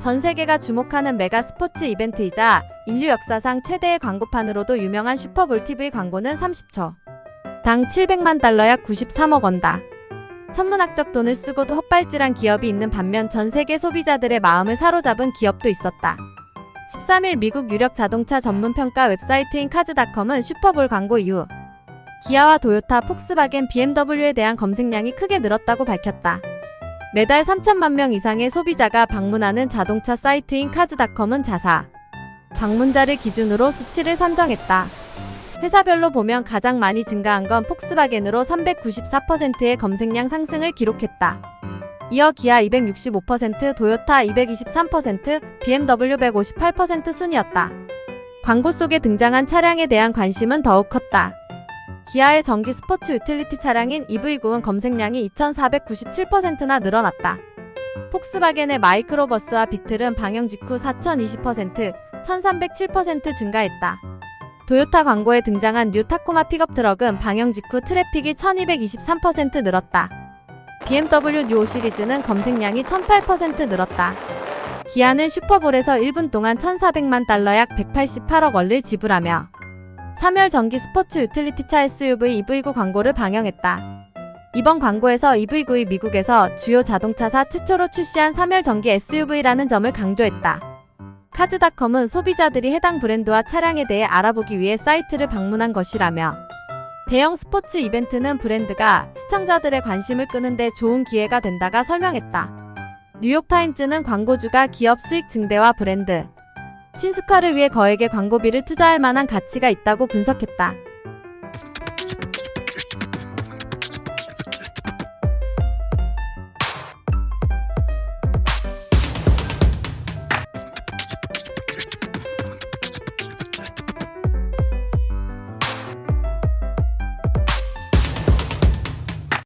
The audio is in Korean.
전 세계가 주목하는 메가 스포츠 이벤트이자 인류 역사상 최대의 광고판으로도 유명한 슈퍼볼 TV 광고는 30초. 당 700만 달러 약 93억 원다. 천문학적 돈을 쓰고도 헛발질한 기업이 있는 반면 전 세계 소비자들의 마음을 사로잡은 기업도 있었다. 13일 미국 유력 자동차 전문 평가 웹사이트인 카즈닷컴은 슈퍼볼 광고 이후 기아와 도요타, 폭스바겐, BMW에 대한 검색량이 크게 늘었다고 밝혔다. 매달 3천만 명 이상의 소비자가 방문하는 자동차 사이트인 카즈닷컴은 자사 방문자를 기준으로 수치를 산정했다. 회사별로 보면 가장 많이 증가한 건 폭스바겐으로 394%의 검색량 상승을 기록했다. 이어 기아 265%, 도요타 223%, BMW 158% 순이었다. 광고 속에 등장한 차량에 대한 관심은 더욱 컸다. 기아의 전기 스포츠 유틸리티 차량인 EV9은 검색량이 2,497%나 늘어났다. 폭스바겐의 마이크로버스와 비틀은 방영 직후 4,020%, 1,307% 증가했다. 도요타 광고에 등장한 뉴 타코마 픽업 트럭은 방영 직후 트래픽이 1223% 늘었다. BMW 뉴 5 시리즈는 검색량이 1008% 늘었다. 기아는 슈퍼볼에서 1분 동안 1,400만 달러 약 188억 원을 지불하며 3열 전기 스포츠 유틸리티차 SUV EV9 광고를 방영했다. 이번 광고에서 EV9이 미국에서 주요 자동차사 최초로 출시한 3열 전기 SUV라는 점을 강조했다. 카즈닷컴은 소비자들이 해당 브랜드와 차량에 대해 알아보기 위해 사이트를 방문한 것이라며 대형 스포츠 이벤트는 브랜드가 시청자들의 관심을 끄는데 좋은 기회가 된다가 설명했다. 뉴욕타임즈는 광고주가 기업 수익 증대와 브랜드 친숙화를 위해 거액의 광고비를 투자할 만한 가치가 있다고 분석했다.